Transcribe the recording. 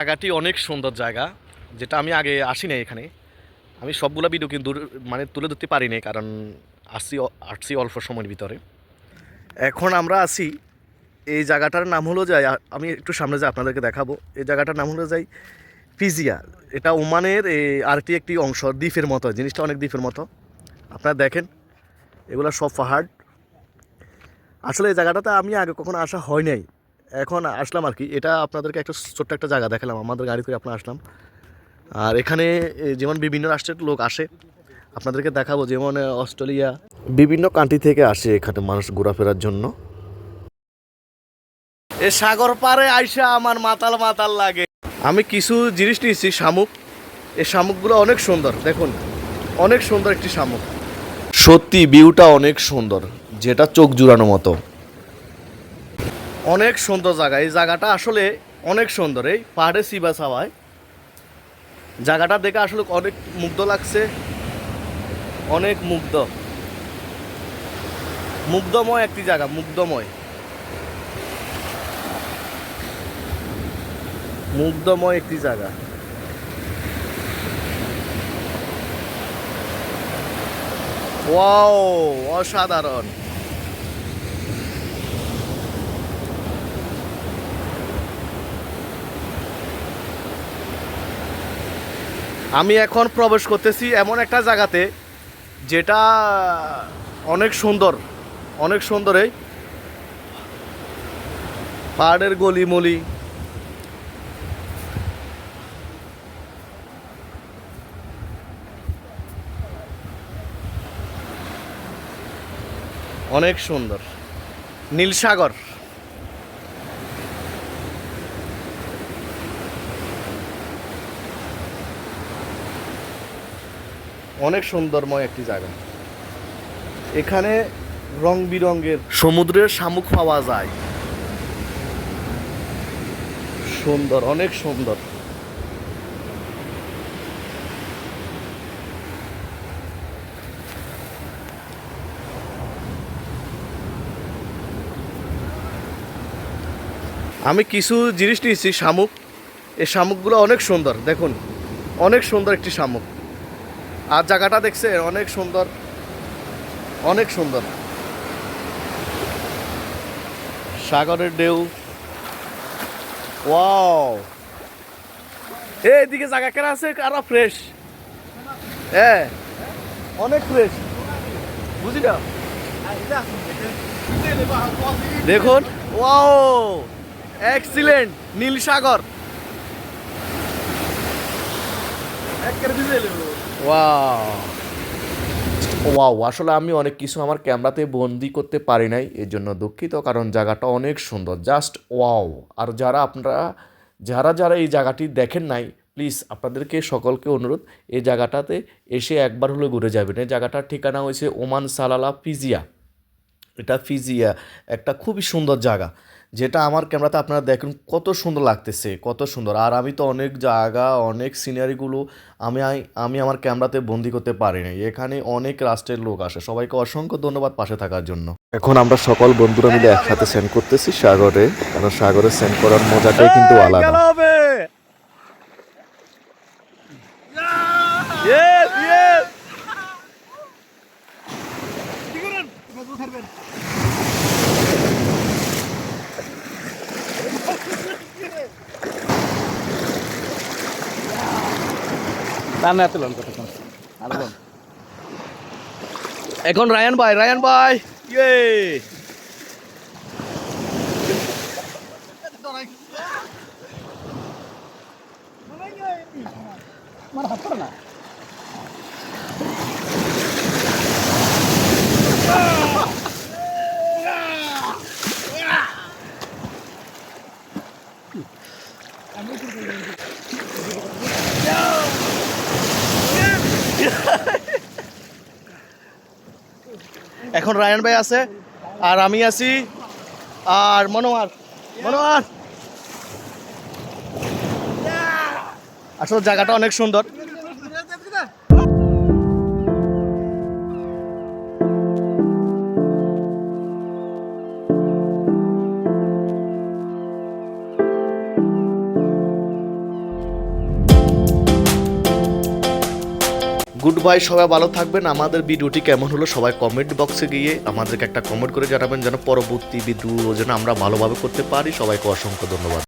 জায়গাটি অনেক সুন্দর জায়গা, যেটা আমি আগে আসি না এখানে। আমি সবগুলো ভিডিও কিন্তু মানে তুলে ধরতে পারি নাই, কারণ আসছি আসছি অল্প সময়ের ভিতরে। এখন আমরা আছি, এই জায়গাটার নাম হলো যাই আমি একটু সামনে যাই, আপনাদেরকে দেখাবো। এই জায়গাটার নাম হলো যাই ফিজিয়া। এটা ওমানের আরেকটি, একটি অংশ, দ্বীপের মতো, জিনিসটা অনেক দ্বীপের মতো। আপনারা দেখেন, এগুলো সব পাহাড়। আসলে এই জায়গাটাতে আমি আগে কখনো আসা হয় নাই। এখন আসলাম আর কি। এটা আপনাদেরকে একটা ছোট্ট একটা জায়গা দেখালাম, আমাদের গাড়ি করে আপনার আসলাম। আর এখানে যেমন বিভিন্ন রাষ্ট্রের লোক আসে, আপনাদেরকে দেখাবো যেমন অস্ট্রেলিয়া। বিভিন্ন কান্ট্রি থেকে আসে এখানে মানুষ ঘোরাফেরার জন্য। এ, সাগর পারে আইসা আমার মাতাল মাতাল লাগে। আমি কিছু জিনিস নিয়েছি, শামুক। এই শামুকগুলো অনেক সুন্দর, দেখুন। অনেক সুন্দর একটি শামুক। সত্যি ভিউটা অনেক সুন্দর, যেটা চোখ জুড়ানো মতো। অনেক সুন্দর জায়গা। এই জায়গাটা আসলে অনেক সুন্দর। এই পাহাড়ে সিবাস হাওয়ায় জায়গাটা দেখে আসলে অনেক মুগ্ধ লাগছে। অনেক মুগ্ধ। মুগ্ধময় একটি জায়গা, মুগ্ধময়। মুগ্ধময় একটি জায়গা। ওয়াও, অসাধারণ। আমি এখন প্রবেশ করতেছি এমন একটা জায়গাতে যেটা অনেক সুন্দর অনেক সুন্দর এই। পাহাড়ের গলিমলি। অনেক সুন্দর। নীলসাগর। অনেক সুন্দরময় একটি জায়গা। এখানে রং বিরঙ্গের সমুদ্রের শামুক পাওয়া যায়। সুন্দর অনেক সুন্দর। আমি কিছু জিনিস নিয়েছি শামুক। এই শামুকগুলো অনেক সুন্দর দেখুন। অনেক সুন্দর একটি শামুক। আর জায়গাটা দেখছে, অনেক সুন্দর। অনেক সুন্দর। সাগরের ঢেউ। ওয়াও। এ, এদিকে জায়গা কেনা আছে আরও ফ্রেশ হ্যাঁ অনেক ফ্রেশ বুঝি না? দেখুন, ওয়াও এক্সিলেন্ট নীল সাগর। ওয়াও ওয়াও আসলে আমি অনেক কিছু আমার ক্যামেরাতে বন্দি করতে পারি নাই, এর জন্য দুঃখিত, কারণ জায়গাটা অনেক সুন্দর। জাস্ট ওয়াও আর যারা আপনারা, যারা যারা এই জায়গাটি দেখেন নাই প্লিজ আপনাদেরকে সকলকে অনুরোধ, এই জায়গাটাতে এসে একবার হলে ঘুরে যাবেন। এই জায়গাটার ঠিকানা হয়েছে ওমান সালালা ফিজিয়া এটা ফিজিয়া একটা খুবই সুন্দর জায়গা। যেটা আমার ক্যামেরাতে আপনারা দেখুন কত সুন্দর লাগতেছে কত সুন্দর। আর আমি তো অনেক জায়গা অনেক সিনারিগুলো আমি আমি আমার ক্যামেরাতে বন্দি করতে পারিনি। এখানে অনেক রাষ্ট্রের লোক আসে। সবাইকে অসংখ্য ধন্যবাদ পাশে থাকার জন্য। এখন আমরা সকল বন্ধুরা মিলে একসাথে সেন্ড করতেছি সাগরে। কারণ সাগরে সেন্ড করার মজাটাই কিন্তু আলাদা। না না তুলন কত আর এখন রায়ান ভাই রায়ান ভাই। ইয়ে। আমার হাত না। এখন রায়ান ভাই আছে আর আমি আছি আর মনোয়ার মনোয়ার। আসলে জায়গাটা অনেক সুন্দর। গুড বাই সবাই ভালো থাকবেন। আমাদের ভিডিওটি কেমন হলো সবাই কমেন্ট বক্সে গিয়ে আমাদেরকে একটা কমেন্ট করে জানাবেন যেন পরবর্তী ভিডিও যেন আমরা ভালোভাবে করতে পারি। সবাইকে অসংখ্য ধন্যবাদ।